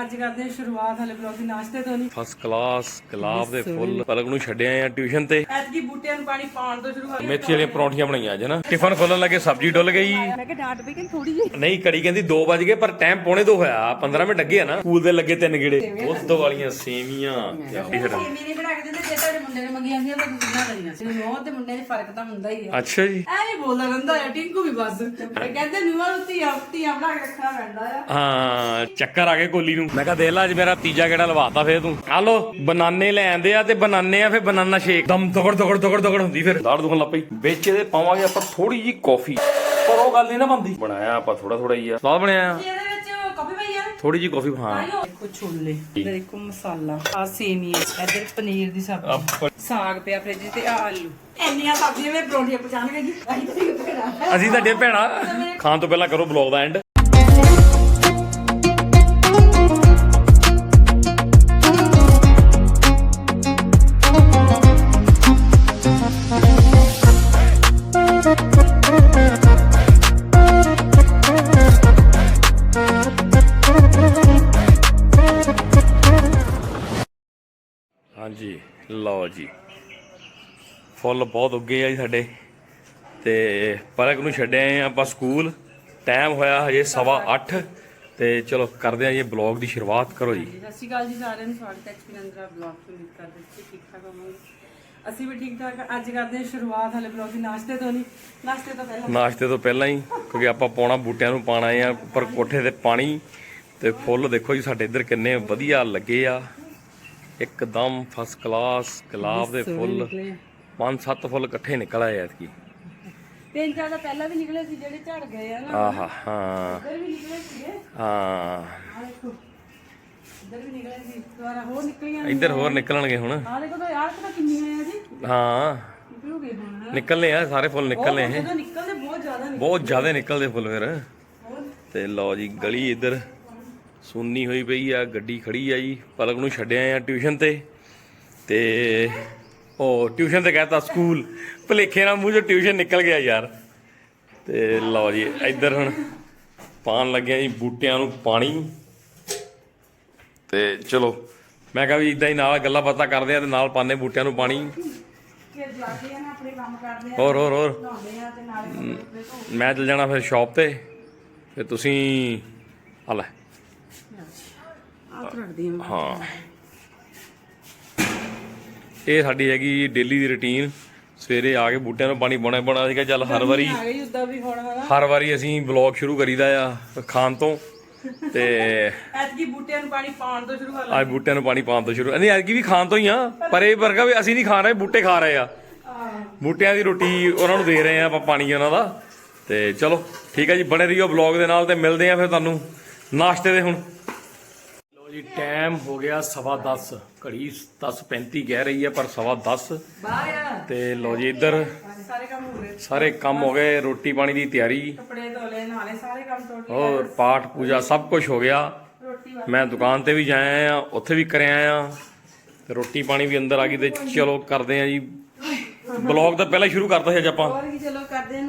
ਅੱਜ ਕਰਦੇ ਹਾਂ ਸ਼ੁਰੂਆਤ ਹਲੇ ਬਲੌਗ ਦੀ ਨਾਸ਼ਤੇ ਤੋਂ ਨਹੀਂ। ਫਸਟ ਕਲਾਸ ਗੁਲਾਬ ਦੇ ਫੁੱਲ। ਪਲਕ ਨੂੰ ਛੱਡਿਆ ਆ ਟਿਊਸ਼ਨ ਤੇ। ਐਤਕੀ ਬੂਟਿਆਂ ਨੂੰ ਪਾਣੀ ਪਾਉਣ ਤੋਂ ਸ਼ੁਰੂ ਕਰ ਮੇਥੀ ਵਾਲੀਆਂ ਪਰੌਂਠੀਆਂ ਬਣਾਈਆਂ ਅੱਜ ਨਾ। ਟਿਫਨ ਖੋਲਣ ਲੱਗੇ ਸਬਜ਼ੀ ਡੁੱਲ ਗਈ। ਮੈਂ ਕਿ ਡਾਂਟ ਪਈ ਕਿ ਥੋੜੀ ਜਿਹੀ। ਨਹੀਂ ਕੜੀ ਕਹਿੰਦੀ 2 ਵਜ ਗਏ ਪਰ ਟਾਈਮ ਪੌਣੇ 2 ਹੋਇਆ। 15 ਮਿੰਟ ਲੱਗੇ ਆ ਨਾ। ਸਕੂਲ ਦੇ ਲੱਗੇ ਤਿੰਨ ਗੇੜੇ। ਉਸ ਵਾਲੀਆਂ ਸੇਵੀਆਂ। ਫਿਰ। ਮੇਰੇ ਬਣਾ ਕੇ ਦਿੰਦੇ ਜੇ ਤੁਹਾਡੇ ਮੁੰਡੇ ਨੇ ਮੰਗੀ ਜਾਂਦੀ ਆ ਤਾਂ ਤੁਸੀਂ ਨਾ ਕਰੀਆਂ? ਸੀ ਨੋ ਤੇ ਮੁੰਡੇ ਦੇ ਫ਼ਰਕ ਤਾਂ ਹੁੰਦਾ ਹੀ ਆ। ਅੱਛਾ ਜੀ। ਐ ਵੀ ਬੋਲਦਾ ਰਹਿੰਦਾ ਹੈ ਟਿੰਕੂ ਵੀ ਬਸ। ਕਹਿੰਦੇ ਨੂੰਹਾਂ ਨੂੰ ਧੀਆਂ ਧੀਆਂ ਬਣਾ ਕੇ ਰੱਖਣਾ ਪੈਂਦਾ ਆ। ਹਾਂ ਚੱਕਰ ਆ ਗਏ ਕੋਲੀ ਨੂੰ। ਮੈਂ ਕਿਹਾ ਦੇਖ ਲਾ ਅੱਜ ਮੇਰਾ ਤੀਜਾ ਗੇੜਾ ਲਵਾਤਾ ਫੇਰ ਤੂੰ। ਆ ਲੋ ਬਨਾਨੇ ਲੈ ਆਂਦੇ ਆ ਤੇ ਬਨਾਨੇ ਆ ਫੇਰ ਬਨਾਨਾ ਸ਼ੇਕ। ਦਮ ਦਗੜ ਦਗੜ ਦਗੜ ਦਗੜ ਹੁੰਦੀ ਫਿਰ। ਦਾੜ ਦੁਖਣ ਲੱਗ ਪਈ। ਵਿੱਚ ਇਹਦੇ ਪਾਵਾਂਗੇ ਆਪਾਂ ਥੋੜੀ ਜੀ ਕਾਫੀ। ਪਰ ਉਹ ਗੱਲ ਨਹੀਂ ਨਾ ਬੰਦੀ ਬਣਾਇਆ ਆਪਾਂ ਥੋੜਾ ਥੋੜਾ ਹੀ ਆ। ਸਵਾਦ ਬਣਿਆ ਇਹਦੇ ਵਿੱਚ ਕਾਫੀ ਪਈ ਆ। ਥੋੜੀ ਜੀ ਕਾਫੀ ਹਾਂ। ਦੇਖੋ ਛੋਲੇ ਦੇਖੋ ਮਸਾਲਾ। ਆ। ਸੇਮੀਆਂ ਇਧਰ ਪਨੀਰ ਦੀ ਸਬਜ਼ੀ। ਸਾਗ ਪਿਆ ਫ੍ਰਿਜ ਤੇ ਆ ਆਲੂ। ਇੰਨੀਆਂ ਸਬਜ਼ੀਆਂ ਵਿੱਚ ਪਰੌਂਠੀਆਂ ਪਚਾਣਗੇ ਜੀ। ਅਸੀਂ ਤਾਂ ਤੁਹਾਡੇ ਭੈਣਾ। ਖਾਣ ਤੋਂ ਪਹਿਲਾਂ ਕਰੋ ਬਲੌਗ ਦਾ ਐਂਡ ਜੀ। ਫੁੱਲ ਬਹੁਤ ਉੱਗੇ ਆ ਜੀ ਸਾਡੇ। ਤੇ ਪਲਕ ਨੂੰ ਛੱਡਿਆ ਆਪਾਂ ਸਕੂਲ। ਟਾਈਮ ਹੋਇਆ ਹਜੇ ਸਵਾ 8 ਤੇ ਚਲੋ ਕਰਦੇ ਆ ਜੀ ਬਲੌਗ ਦੀ ਸ਼ੁਰੂਆਤ ਕਰੋ ਜੀ। ਸਤਿ ਸ਼੍ਰੀ ਅਕਾਲ ਜੀ ਸਾਰਿਆਂ ਨੂੰ ਸਵਾਗਤ ਹੈ ਐਕਸਪੀਰੀਅੰਸ ਦਾ ਬਲੌਗ ਤੋਂ ਉਮੀਦ ਕਰਦੇ ਹਾਂ ਠੀਕ ਠਾਕ ਹੋਵੋਗੇ। ਅਸੀਂ ਵੀ ਠੀਕ ਠਾਕ। ਅੱਜ ਕਰਦੇ ਹਾਂ ਸ਼ੁਰੂਆਤ ਹਲੇ ਬਲੌਗ ਦੀ ਨਾਸ਼ਤੇ ਤੋਂ ਨਹੀਂ ਨਾਸ਼ਤੇ ਤੋਂ ਪਹਿਲਾਂ। ਨਾਸ਼ਤੇ ਤੋਂ ਪਹਿਲਾਂ ਹੀ ਕਿਉਂਕਿ ਆਪਾਂ ਪਾਉਣਾ ਬੂਟਿਆਂ ਨੂੰ ਪਾਣਾ ਆ ਉੱਪਰ ਕੋਠੇ ਤੇ ਪਾਣੀ ਤੇ ਫੁੱਲ ਦੇਖੋ ਜੀ ਸਾਡੇ ਇੱਧਰ ਕਿੰਨੇ ਵਧੀਆ ਲੱਗੇ ਆ। ਇੱਕਦਮ ਫਸਟ ਕਲਾਸ ਗੁਲਾਬ ਦੇ ਫੁੱਲ। ਨਿਕਲੇ। ਪੰਜ ਸੱਤ ਫੁੱਲ ਇਕੱਠੇ ਨਿਕਲ ਆਏ ਐਤਕੀ। ਤਿੰਨ ਚਾਰ ਦਾ ਪਹਿਲਾਂ ਵੀ ਨਿਕਲੇ ਸੀ ਜਿਹੜੇ ਝੜ ਗਏ ਆ ਨਾ। ਆਹਾ ਹਾਂ। ਇੱਧਰ ਵੀ ਨਿਕਲੇ ਸੀਗੇ। ਹਾਂ। ਦੇਖੋ ਇੱਧਰ ਵੀ ਨਿਕਲੇ ਸੀ। ਦੁਬਾਰਾ ਹੋਰ ਨਿਕਲੀਆਂ ਇੱਧਰ ਹੋਰ ਨਿਕਲਣਗੇ ਹੁਣ। ਆ ਦੇਖੋ ਤਾਂ ਯਾਰ ਕਿੰਨਾ ਕਿੰਨੀਆਂ ਆ ਜੀ। ਹਾਂ। ਨਿਕਲੂਗੇ ਹੁਣ। ਨਿਕਲਨੇ ਆ ਸਾਰੇ ਫੁੱਲ ਨਿਕਲਨੇ ਇਹ। ਜਦੋਂ ਨਿਕਲਦੇ ਬਹੁਤ ਜ਼ਿਆਦਾ ਨਿਕਲ ਬਹੁਤ ਜ਼ਿਆਦਾ ਨਿਕਲਦੇ ਫੁੱਲ ਫਿਰ। ਹੋਰ? ਤੇ ਲਓ ਜੀ ਗਲੀ ਇੱਧਰ। ਸੁੰਨੀ ਹੋਈ ਪਈ ਆ, ਗੱਡੀ ਖੜੀ ਆ ਜੀ, ਪਲਕ ਨੂੰ ਛੱਡਿਆ ਆ ਟਿਊਸ਼ਨ ਤੇ। ਤੇ ਉਹ ਟਿਊਸ਼ਨ ਤੇ ਕਹਤਾ ਸਕੂਲ, ਭਲੇਖੇ ਨਾਲ ਮੂੰਹ ਚੋਂ ਟਿਊਸ਼ਨ ਨਿਕਲ ਗਿਆ ਯਾਰ। ਤੇ ਲਓ ਜੀ, ਇੱਧਰ ਹੁਣ ਪਾਣ ਲੱਗਿਆ ਜੀ ਬੂਟਿਆਂ ਨੂੰ ਪਾਣੀ। ਤੇ ਚਲੋ, ਮੈਂ ਕਿਹਾ ਵੀ ਇਦਾਂ ਹੀ ਨਾਲ ਗੱਲਾਂ ਬਾਤਾਂ ਕਰਦੇ ਆ ਤੇ ਨਾਲ ਪਾਣੇ ਬੂਟਿਆਂ ਨੂੰ ਪਾਣੀ। ਹੋਰ ਹੋਰ ਹੋਰ। ਮੈਂ ਚਲ ਜਾਣਾ ਫਿਰ ਸ਼ਾਪ ਤੇ, ਫਿਰ ਤੁਸੀਂ, ਆ ਲੈ। ਰੱਖਦੀ ਹਾਂ। ਇਹ ਸਾਡੀ ਹੈਗੀ ਡੇਲੀ ਦੀ ਰੁਟੀਨ। ਸਵੇਰੇ ਆ ਕੇ ਬੂਟਿਆਂ ਨੂੰ ਪਾਣੀ ਪਾਉਣਾ ਪਾਉਣਾ ਸੀਗਾ ਚੱਲ ਹਰ ਵਾਰੀ ਆ ਗਈ ਉਦਾਂ ਵੀ ਹੁਣ ਹਨਾ। ਹਰ ਵਾਰੀ ਅਸੀਂ ਬਲੌਗ ਸ਼ੁਰੂ ਕਰੀਦਾ ਆ ਖਾਣ ਤੋਂ। ਤੇ ਐਤਕੀ ਬੂਟਿਆਂ ਨੂੰ ਪਾਣੀ ਪਾਉਣ ਤੋਂ ਸ਼ੁਰੂ ਕਰ ਅੱਜ ਬੂਟਿਆਂ ਨੂੰ ਪਾਣੀ ਪਾਉਣ ਤੋਂ ਸ਼ੁਰੂ। ਨਹੀਂ ਐਤਕੀ ਵੀ ਖਾਣ ਤੋਂ ਹੀ ਆ ਪਰ ਇਹ ਵਰਗਾ ਵੀ ਅਸੀਂ ਨਹੀਂ ਖਾ ਰਹੇ ਬੂਟੇ ਖਾ ਰਹੇ ਆ। ਬੂਟਿਆਂ ਦੀ ਰੋਟੀ ਉਹਨਾਂ ਨੂੰ ਦੇ ਰਹੇ ਆ ਆਪਾਂ ਪਾਣੀ ਉਹਨਾਂ ਦਾ। ਤੇ ਚਲੋ ਠੀਕ ਹੈ ਜੀ ਬਣੇ ਰਹੀਓ ਬਲੌਗ ਦੇ ਨਾਲ ਤੇ ਮਿਲਦੇ ਆ ਫਿਰ ਤੁਹਾਨੂੰ। ਨਾਸ਼ਤੇ ਦੇ ਹੁਣ। ਜੀ ਟਾਈਮ ਹੋ ਗਿਆ ਸਵਾ 10 ਘੜੀ 10:35 ਕਹਿ ਰਹੀ ਹੈ ਪਰ ਸਵਾ 10 ਬਾਹਰ ਆ ਤੇ ਲੋ ਜੀ ਇੱਧਰ ਸਾਰੇ ਕੰਮ ਹੋ ਗਏ। ਸਾਰੇ ਕੰਮ ਹੋ ਗਏ ਰੋਟੀ ਪਾਣੀ ਦੀ ਤਿਆਰੀ। ਕੱਪੜੇ ਧੋਲੇ ਨਾਲੇ ਸਾਰੇ ਕੰਮ ਟੋਟਲ ਹੋਰ ਪਾਠ ਪੂਜਾ ਸਭ ਕੁਝ ਹੋ ਗਿਆ। ਮੈਂ ਦੁਕਾਨ ਤੇ ਵੀ ਜਾਇਆ ਆ ਉੱਥੇ ਵੀ ਕਰਿਆ ਆ ਤੇ ਰੋਟੀ ਪਾਣੀ ਵੀ ਅੰਦਰ ਆ ਗਈ ਤੇ ਚਲੋ ਕਰਦੇ ਆ ਜੀ। ਬਲੌਗ ਤਾਂ ਪਹਿਲਾਂ ਸ਼ੁਰੂ ਕਰਤਾ ਸੀ ਅੱਜ ਆਪਾਂ। ਚਲੋ ਕਰਦੇ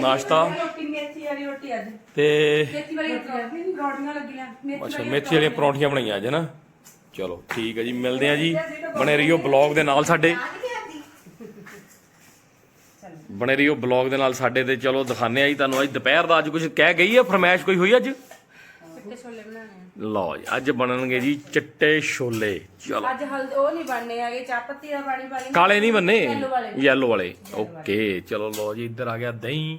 ਨਾਸ਼ਤਾ। ਵਾਲੀ ਰੋਟੀ ਅੱਜ। ਤੇ ਮੇਥੀ ਵਾਲੀ ਰੋਟੀ ਰੋਟੀਆਂ ਲੱਗੀਆਂ। ਮੇਥੀ ਅੱਛਾ ਮੇਥੀ ਵਾਲੀਆਂ ਪਰੌਂਠੀਆਂ। ਬਣਾਈਆਂ ਅੱਜ ਨਾ? ਚਲੋ ਠੀਕ ਹੈ ਜੀ ਮਿਲਦੇ ਆ ਜੀ। ਬਣੇ ਰਹੀਓ ਬਲੌਗ ਦੇ ਨਾਲ ਸਾਡੇ। ਬਣੇ ਰਹੀਓ ਬਲੌਗ ਦੇ ਨਾਲ ਸਾਡੇ ਤੇ ਚਲੋ ਦਿਖਾਣੇ ਆ ਜੀ ਤੁਹਾਨੂੰ। ਅੱਜ ਦੁਪਹਿਰ ਦਾ ਅੱਜ ਕੁਝ ਕਹਿ ਗਈ ਹੈ ਫਰਮਾਇਸ਼ ਕੋਈ ਹੋਈ ਅੱਜ? ਚਿੱਟੇ ਛੋਲੇ ਲਓ ਜੀ ਅੱਜ ਬਣਨਗੇ ਜੀ ਚਿੱਟੇ ਛੋਲੇ। ਚਲੋ। ਅੱਜ ਹਲਦ ਉਹ ਨਹੀਂ ਬਣਨੇ ਹੈਗੇ ਚਾਹ ਪੱਤੀ ਦਾ ਪਾਣੀ ਪਾ ਕੇ ਕਾਲੇ ਨਹੀਂ ਵਾਲੇ। ਯੈਲੋ ਵਾਲੇ। ਓਕੇ ਚਲੋ ਲਓ ਜੀ ਇੱਧਰ ਆ ਗਿਆ ਦਹੀਂ।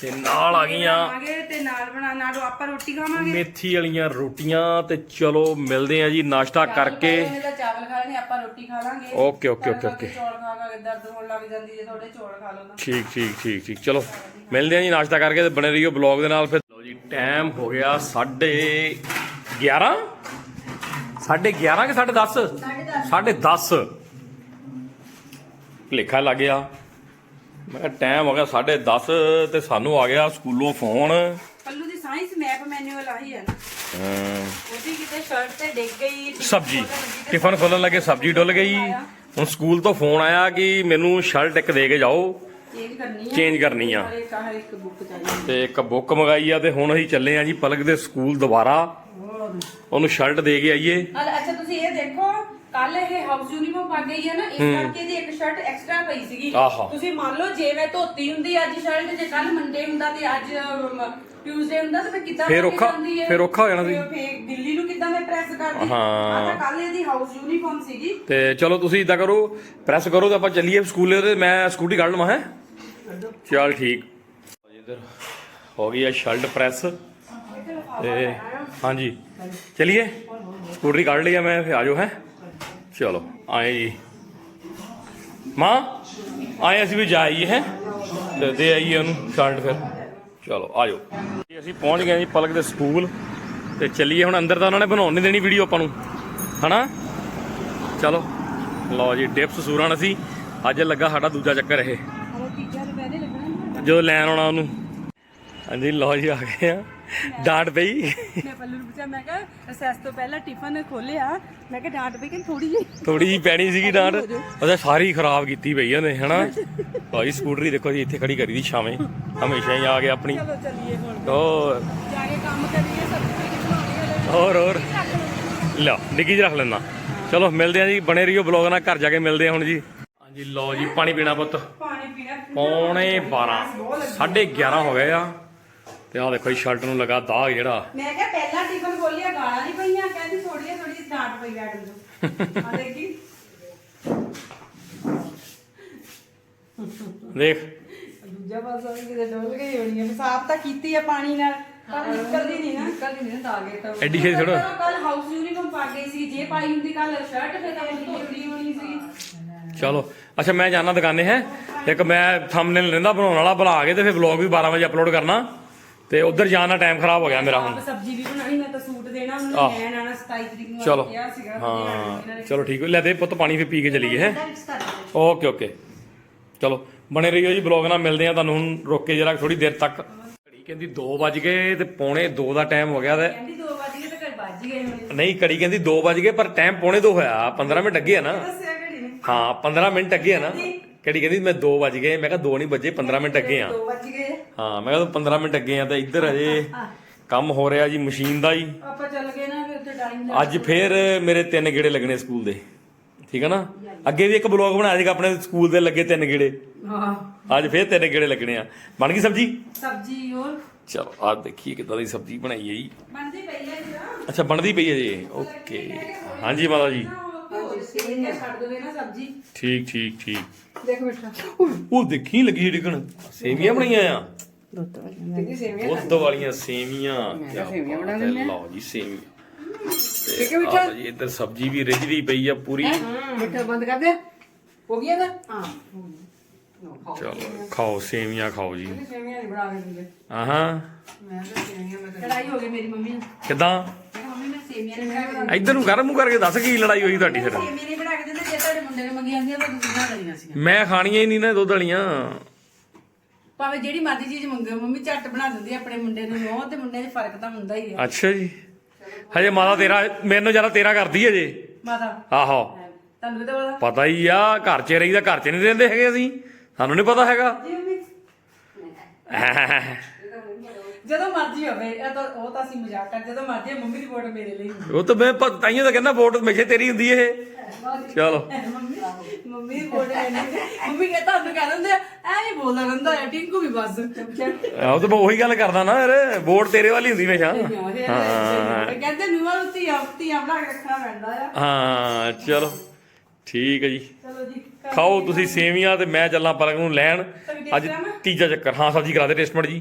ਤੇ ਨਾਲ ਆ ਗਈਆਂ ਆਗੇ ਤੇ ਨਾਲ ਬਣਾ ਨਾਲ ਆਪਾਂ ਰੋਟੀ ਖਾਵਾਂਗੇ। ਮੇਥੀ ਵਾਲੀਆਂ ਰੋਟੀਆਂ ਤੇ ਚਲੋ ਮਿਲਦੇ ਆ ਜੀ ਨਾਸ਼ਤਾ ਕਰਕੇ। ਇਹਨੇ ਤਾਂ ਚਾਵਲ ਖਾ ਲੈਣੇ ਆਪਾਂ ਰੋਟੀ ਖਾ ਲਾਂਗੇ। Okay okay okay okay. ਚੌਲ ਖਾ ਖਾ ਕੇ ਦਰਦ ਹੋਣ ਲੱਗ ਜਾਂਦੀ ਜੇ ਥੋੜੇ ਚੌਲ ਖਾ ਲਓ ਤਾਂ। ਠੀਕ ਠੀਕ ਠੀਕ ਠੀਕ ਚਲੋ ਮਿਲਦੇ ਆ ਜੀ ਨਾਸ਼ਤਾ ਕਰਕੇ ਤੇ ਬਣੇ ਰਹੀਓ ਬਲੌਗ ਦੇ ਨਾਲ ਫਿਰ। ਲਓ ਜੀ ਟਾਈਮ ਹੋ ਗਿਆ 11:30 11:30 ਕਿ 10:30 10:30 ਭੁਲੇਖਾ ਲੱਗ ਗਿਆ। ਮੈਂ ਕਿਹਾ ਟਾਈਮ ਹੋ ਗਿਆ 10:30 ਤੇ ਸਾਨੂੰ ਆ ਗਿਆ ਸਕੂਲੋਂ ਫੋਨ ਪੱਲੂ ਦੀ ਸਾਇੰਸ ਮੈਪ ਮੈਨੂਅਲ ਆਹੀ ਹੈ ਨਾ। ਉਹਦੀ ਕਿਤੇ ਸ਼ਰਟ ਤੇ ਡਿੱਗ ਗਈ ਸਬਜੀ। ਟਿਫਨ ਖੋਲਣ ਲੱਗੇ ਸਬਜੀ ਡੁੱਲ ਗਈ। ਹੁਣ ਸਕੂਲ ਤੋਂ ਫੋਨ ਆਇਆ ਕਿ ਮੈਨੂੰ ਸ਼ਰਟ ਇੱਕ ਦੇ ਕੇ ਜਾਓ। ਚੇਂਜ ਕਰਨੀ ਆ। ਤੇ ਇੱਕ ਬੁੱਕ ਮੰਗਾਈ ਆ ਤੇ ਹੁਣ ਅਸੀਂ ਚੱਲੇ ਆ ਜੀ ਪਲਕ ਦੇ ਸਕੂਲ ਦੁਬਾਰਾ। ਉਹਨੂੰ ਸ਼ਰਟ ਦੇ ਕੇ ਆਈਏ। ਅੱਛਾ ਤੁਸੀਂ ਇਹ ਦੇਖੋ ਕੱਲ ਇਹ ਹਾਊਸ ਯੂਨੀਫਾਰਮ ਪਾ ਗਈ ਹੈ ਨਾ ਇਸ ਕਰਕੇ ਦੀ ਇੱਕ ਸ਼ਰਟ ਐਕਸਟਰਾ ਪਈ ਸੀਗੀ। ਆਹਾ। ਤੁਸੀਂ ਮੰਨ ਲਓ ਜੇ ਮੈਂ ਧੋਤੀ ਹੁੰਦੀ ਅੱਜ ਸ਼ਰਟ ਜੇ ਕੱਲ ਮੰਡੇ ਹੁੰਦਾ ਤੇ ਅੱਜ ਟਿਊਜ਼ਡੇ ਹੁੰਦਾ ਤੇ ਮੈਂ ਕਿੱਦਾਂ ਫੇਰ ਪਾ ਕੇ ਔਖਾ- ਜਾਂਦੀ? ਫੇਰ ਔਖਾ ਹੋ ਜਾਣਾ ਸੀ। ਫੇਰ ਗਿੱਲੀ ਨੂੰ ਕਿੱਦਾਂ ਮੈਂ ਪ੍ਰੈਸ ਕਰਦੀ? ਹਾਂ। ਆਹ ਕੱਲ ਇਹਦੀ ਹਾਊਸ ਯੂਨੀਫਾਰਮ ਸੀਗੀ। ਤੇ ਚਲੋ ਤੁਸੀਂ ਇਦਾਂ ਕਰੋ ਪ੍ਰੈਸ ਕਰੋ ਤੇ ਆਪਾਂ ਚੱਲੀਏ ਸਕੂਲੇ ਤੇ ਮੈਂ ਸਕੂਟੀ ਕੱਢ ਲਵਾਂ ਹੈ? ਚੱਲ ਠੀਕ। ਇਧਰ ਹੋ ਗਈ ਹੈ ਸ਼ਰਟ ਪ੍ਰੈਸ ਤੇ ਹਾਂਜੀ। ਚਲਿਏ। ਸਕੂਟਰੀ ਕੱਢ ਲਈ ਆ ਮੈਂ ਫਿਰ ਆਜੋ ਹੈ? ਚਲੋ, ਆਏ ਜੀ। ਮਾਂ, ਆਏ ਅਸੀਂ ਵੀ ਜਾਈਏ ਹੈ? ਤੇ ਦੇ ਆਈਏ ਉਹਨੂੰ ਸ਼ਰਟ ਫਿਰ। ਚਲੋ, ਆਜੋ। ਜੀ, ਅਸੀਂ ਪਹੁੰਚ ਗਏ ਜੀ ਪਲਕ ਦੇ ਸਕੂਲ। ਤੇ ਚੱਲੀਏ ਹੁਣ ਅੰਦਰ ਤਾਂ ਉਹਨਾਂ ਨੇ ਬਣਾਉਣ ਨਹੀਂ ਦੇਣੀ ਵੀਡੀਓ ਆਪਾਂ ਨੂੰ। ਹਨਾ? ਚਲੋ, ਲਓ ਜੀ, ਡਿਪਸ ਸੂਰਨ ਅਸੀਂ। ਅੱਜ ਲੱਗਾ ਸਾਡਾ ਦੂਜਾ ਚੱਕਰ ਇਹ। ਜਦੋਂ ਲੈਣ ਆਉਣਾ ਉਹਨੂੰ। ਹਾਂਜੀ ਲਓ ਜੀ ਆ ਗਏ ਆ। ਡਾਂਟ ਪਈ। ਮੈਂ ਪੱਲੂ ਨੂੰ ਪੁੱਛਿਆ ਮੈਂ ਕਿਹਾ ਰਿਸੈਸ ਤੋਂ ਪਹਿਲਾਂ ਟਿਫਨ ਖੋਲਿਆ। ਮੈਂ ਕਿਹਾ ਡਾਂਟ ਪਈ ਕਿ ਥੋੜੀ ਜਿਹੀ? ਥੋੜੀ ਜਿਹੀ ਪੈਣੀ ਸੀਗੀ ਡਾਂਟ। ਉਹਦਾ ਸਾਰੀ ਖਰਾਬ ਕੀਤੀ ਪਈ ਉਹਨੇ ਹਨਾ? ਭਾਈ ਸਕੂਟਰੀ ਦੇਖੋ ਜੀ ਇੱਥੇ ਖੜੀ ਕਰੀ ਦੀ ਛਾਵੇਂ। ਹਮੇਸ਼ਾ ਹੀ ਆ ਗਿਆ ਆਪਣੀ। ਚਲੋ ਚੱਲੀਏ ਹੁਣ। ਹੋਰ। ਜਾ ਕੇ ਕੰਮ ਕਰੀਏ ਸਬਜ਼ੀ ਕੀ ਬਣਾਉਣੀ ਹੈ ਹੋਰ ਹੋਰ। ਲਓ ਡਿੱਗੀ 'ਚ ਰੱਖ ਲੈਣਾ ਚਲੋ ਮਿਲਦੇ ਆ ਜੀ ਬਣੇ ਰਹੀਓ ਬਲੌਗ ਨਾਲ ਘਰ ਜਾ ਕੇ ਮਿਲਦੇ ਆ ਹੁਣ ਜੀ। ਹਾਂਜੀ ਲਓ ਜੀ ਪਾਣੀ ਪੀਣਾ ਪੁੱਤ। ਪਾਣੀ ਪੀਣਾ। ਪੌਣੇ 12 11:30 ਹੋ ਗਏ ਆ। ਤੇ ਆਹ ਦੇਖੋ ਜੀ ਸ਼ਰਟ ਨੂੰ ਲਗਾ ਦਾਗ ਜਿਹੜਾ। ਮੈਂ ਕਿਹਾ ਪਹਿਲਾਂ ਟਿਫਨ ਖੋਲਿਆ ਗਾਲਾਂ ਨਹੀਂ ਪਈਆਂ ਕਹਿੰਦੀ ਥੋੜੀ ਥੋੜੀ ਡਾਂਟ ਪਈ ਮੈਡਮ ਨੂੰ ਆ ਦੇਖੀ। ਦੇਖ। ਦੂਜਾ ਪਾਸਾ ਵੀ ਕਿਤੇ ਡੋਲ ਗਈ ਹੋਣੀ ਹੈ ਸਾਫ਼ ਤਾਂ ਕੀਤੀ ਹੈ ਪਾਣੀ ਨਾਲ ਪਰ ਨਿਕਲਦੀ ਨਹੀਂ ਨਾ। ਨਿਕਲਦੀ ਨਹੀਂ ਤਾਂ ਆਗੇ ਤਾਂ ਐਡੀ ਛੇਤੀ ਥੋੜ੍ਹਾ। ਕੱਲ ਹਾਊਸ ਯੂਨੀਫਾਰਮ ਪਾ ਗਈ ਸੀ ਜੇ ਪਾਈ ਹੁੰਦੀ ਕੱਲ ਸ਼ਰਟ ਫਿਰ ਤਾਂ ਉਹ ਧੋਣੀ ਹੋਣੀ ਸੀ। ਚਲੋ ਅੱਛਾ ਮੈਂ ਜਾਣਾ ਦੁਕਾਨੇ ਹੈ। ਇੱਕ ਮੈਂ ਥੰਬਨੇਲ ਰਹਿੰਦਾ ਬਣਾਉਣ ਵਾਲਾ ਬਣਾ ਕੇ ਤੇ ਫਿਰ ਵਲੌਗ ਵੀ 12 ਵਜੇ ਅਪਲੋਡ ਕਰਨਾ। ਤੇ ਉਧਰ ਜਾਣ ਦਾ ਟਾਈਮ ਖਰਾਬ ਹੋ ਗਿਆ ਮੇਰਾ ਹੁਣ। ਸਬਜ਼ੀ ਵੀ ਬਣਾਣੀ ਮੈਂ ਤਾਂ ਸੂਟ ਦੇਣਾ ਉਹਨੂੰ। ਲੈਣ ਆਣਾ 27 ਤਰੀਕ ਨੂੰ ਚਲੋ। ਹਾਂ ਚਲੋ ਠੀਕ ਹੈ। ਲੈ ਦੇ ਪੁੱਤ ਪਾਣੀ ਫਿਰ ਪੀ ਕੇ ਚਲੀਏ ਹੈ। ਓਕੇ ਓਕੇ ਚਲੋ ਬਣੇ ਰਹੀਓ ਜੀ ਬਲੌਗ ਨਾਲ ਮਿਲਦੇ ਆ ਤੁਹਾਨੂੰ ਹੁਣ ਰੋਕ ਕੇ ਜਰਾ ਥੋੜੀ ਦੇਰ ਤੱਕ। ਘੜੀ ਕਹਿੰਦੀ 2 ਵਜ ਗਏ ਤੇ ਪੌਣੇ 2 ਦਾ ਟਾਈਮ ਹੋ ਗਿਆ ਤੇ ਕਹਿੰਦੀ 2 ਵਜੇ ਤੇ ਘਰ ਵੱਜ ਗਏ ਹੋਣੇ। ਨਹੀਂ ਘੜੀ ਕਹਿੰਦੀ 2 ਵਜ ਗਏ ਪਰ ਟਾਈਮ ਪੌਣੇ 2 ਹੋਇਆ। 15 ਮਿੰਟ ਅੱਗੇ ਆ ਨੇ। ਹਾਂ 15 ਮਿੰਟ ਅੱਗੇ ਆ ਨਾ। ਘੜੀ ਕਹਿੰਦੀ ਮੈਂ 2 ਵਜ ਗਏ ਮੈਂ ਕਿਹਾ 2 ਨਹੀਂ ਵੱਜੇ 15 ਮਿੰਟ ਅੱਗੇ ਆ। 2 ਵਜ ਗਏ। ਹਾਂ ਮੈਂ ਕਿਹਾ ਤੂੰ 15 ਮਿੰਟ ਅੱਗੇ ਆ ਤਾਂ ਇੱਧਰ ਅਜੇ ਕੰਮ ਹੋ ਰਿਹਾ ਜੀ ਮਸ਼ੀਨ ਦਾ ਹੀ। ਆਪਾਂ ਚੱਲ ਗਏ ਨਾ ਫਿਰ ਉੱਥੇ ਟਾਈਮ ਅੱਜ ਫੇਰ ਮੇਰੇ ਤਿੰਨ ਗੇੜੇ ਲੱਗਣੇ ਸਕੂਲ ਦੇ। ਠੀਕ ਹੈ ਨਾ? ਅੱਗੇ ਵੀ ਇੱਕ ਬਲੌਗ ਬਣਾਇਆ ਸੀਗਾ ਆਪਣੇ ਸਕੂਲ ਦੇ ਲੱਗੇ ਤਿੰਨ ਗੇੜੇ। ਹਾਂ। ਅੱਜ ਫੇਰ ਤਿੰਨ ਗੇੜੇ ਲੱਗਣੇ ਆ। ਬਣ ਗਈ ਸਬਜੀ? ਸਬਜ਼ੀ ਹੋਰ? ਚਲੋ ਆ ਦੇਖੀਏ ਕਿੱਦਾਂ ਦੀ ਸਬਜੀ ਬਣਾਈ ਹੈ ਜੀ। ਬਣਦੀ ਪਈ ਹੈ ਜਰਾ ਅੱਛਾ ਬਣਦੀ ਪਈ ਹੈ ਜੀ। ਓਕੇ। ਹਾਂਜੀ ਮਾਤਾ ਜੀ। ਹੋਰ ਸੇਵੀਆਂ ਛੱਡ ਦੋਗੇ ਨਾ ਸਬਜ਼ੀ। ਠੀਕ ਠੀਕ ਠੀਕ। ਦੇਖ ਬੇਟਾ ਉਹ ਦੇਖੀ ਲੱਗੀ ਡਿੱਗਣ ਸੇਵੀਆਂ ਬਣਾਈਆਂ ਆ। ਦੁੱਧ ਵਾਲੀਆਂ ਸੇਵੀਆਂ ਦੁੱਧ ਵਾਲੀਆਂ ਸੇਵੀਆਂ ਕਿਆ ਸੇਵੀਆਂ ਬਾਤ ਬਣਾ ਹੈ, ਲੈਂਦੇ ਆ। ਲਓ ਜੀ ਸੇਵੀਆਂ ਠੀਕ ਹੈ ਆਹ ਲਓ ਜੀ ਇੱਧਰ ਸਬਜੀ ਵੀ ਰਿੱਝਦੀ ਪਈ ਆ ਪੂਰੀ। ਮਿੱਠਾ ਬੰਦ ਕਰ ਦੇ। ਹੋ ਗਿਆ ਨਾ ਹਾਂ। ਚਲੋ ਖਾਓ ਸੇਵੀਆਂ ਖਾਓ ਜੀ। ਸੇਵੀਆਂ ਨਹੀਂ ਬਣਾ ਕੇ ਦਿੰਦੇ ਆਹਾਂ। ਮੈਂ ਤਾਂ ਸੇਵੀਆਂ ਮੈਂ ਲੜਾਈ ਹੋ ਗਈ ਮੇਰੀ ਮੰਮੀ ਨਾਲ ਕਿਦਾਂ? ਮੈਂ ਕਿਹਾ, ਮੰਮੀ ਮੈਂ ਸੇਵੀਆਂ ਨਹੀਂ ਬਣਾ ਕੇ ਇੱਧਰ ਨੂੰ ਕਰ ਮੂੰਹ ਕਰਕੇ ਦੱਸ ਕੀ ਲੜਾਈ ਹੋਈ ਤੁਹਾਡੀ ਫਿਰ। ਨਹੀਂ ਬਣਾ ਕੇ ਦਿੰਦੇ ਜੇ ਤੁਹਾਡੇ ਮੁੰਡੇ ਨੇ ਮੰਗੀਆਂ ਹੁੰਦੀਆਂ ਤਾਂ ਤੁਸੀਂ ਬਣਾ ਲੈਣੀਆਂ ਸੀ ਮੈਂ ਖਾਣੀਆਂ ਹੀ ਨਹੀਂ ਨਾ ਦੁੱਧ ਵਾਲੀਆਂ। ਭਾਵੇਂ ਜਿਹੜੀ ਮਰਜ਼ੀ ਚੀਜ਼ ਮੰਗੇ ਮੰਮੀ ਝੱਟ ਬਣਾ ਦਿੰਦੀ ਆ ਆਪਣੇ ਮੁੰਡੇ ਨੂੰ ਨੋਹ ਤੇ ਮੁੰਡੇ 'ਚ ਫ਼ਰਕ ਤਾਂ ਹੁੰਦਾ ਹੀ ਆ। ਅੱਛਾ ਜੀ। ਹਜੇ ਮਾਤਾ ਤੇਰਾ ਮੈਨੂੰ ਜ਼ਿਆਦਾ ਤੇਰਾ ਕਰਦੀ ਹੈ ਜੇ ਮਾਤਾ? ਆਹੋ। ਤੁਹਾਨੂੰ ਵੀ ਤਾਂ ਪਤਾ। ਪਤਾ ਹੀ ਆ ਘਰ 'ਚ ਰਹੀਦਾ ਘਰ 'ਚ ਨਹੀਂ ਰਹਿੰਦੇ ਹੈਗੇ ਅਸੀਂ। ਸਾਨੂੰ ਨਹੀਂ ਪਤਾ ਹੈਗਾ। ਜੀ ਮੰਮੀ ਜਦੋਂ ਮਰਜ਼ੀ ਹੋਵੇ ਇਹ ਤਾਂ ਉਹ ਤਾਂ ਅਸੀਂ ਮਜ਼ਾਕ ਕਰ ਜਦੋਂ ਮਰਜ਼ੀ ਮੰਮੀ ਦੀ ਫੋਟੋ ਮੇਰੇ ਲਈ ਉਹ ਤਾਂ ਮੈਂ ਪ- ਤਾਈਓ ਤਾਂ ਕਹਿੰਦਾ ਵੋਟ ਹਮੇਸ਼ਾ ਤੇਰੀ ਹੁੰਦੀ ਇਹ। ਚਲੋ। ਮੰਮੀ ਮੰਮੀ ਦੀ ਫੋਟੋ ਲੈਣੀ ਮੰਮੀ ਕਹਿੰਦਾ ਤੁਹਾਨੂੰ ਕਹਿ ਦਿੰਦੇ ਆ ਐ ਨਹੀਂ ਬੋਲਦਾ ਰਹਿੰਦਾ ਹੈ ਟਿੰਕੂ ਵੀ ਬਸ। ਆਹ ਤਾਂ ਮੈਂ ਉਹੀ ਗੱਲ ਕਰਦਾ ਨਾ ਯਾਰ ਵੋਟ ਤੇਰੇ ਵਾਲੀ ਹੁੰਦੀ ਹਮੇਸ਼ਾ ਹਾਂ। ਕਹਿੰਦੇ ਨੂੰਹਾਂ ਨੂੰ ਧੀਆਂ ਧੀਆਂ ਬਣਾ ਕੇ ਰੱਖਣਾ ਪੈਂਦਾ ਆ। ਹਾਂ ਚਲੋ। ਠੀਕ ਹੈ ਜੀ। ਚਲੋ ਜੀ ਖਾਓ ਤੁਸੀਂ ਸੇਵੀਆਂ ਤੇ ਮੈਂ ਚੱਲਾਂ ਪਲਕ ਨੂੰ ਲੈਣ। ਅੱਜ ਤੀਜਾ ਚੱਕਰ। ਹਾਂ ਸਬਜੀ ਕਰਾ ਦੇ ਟੇਸਟਮੈਂਟ ਜੀ।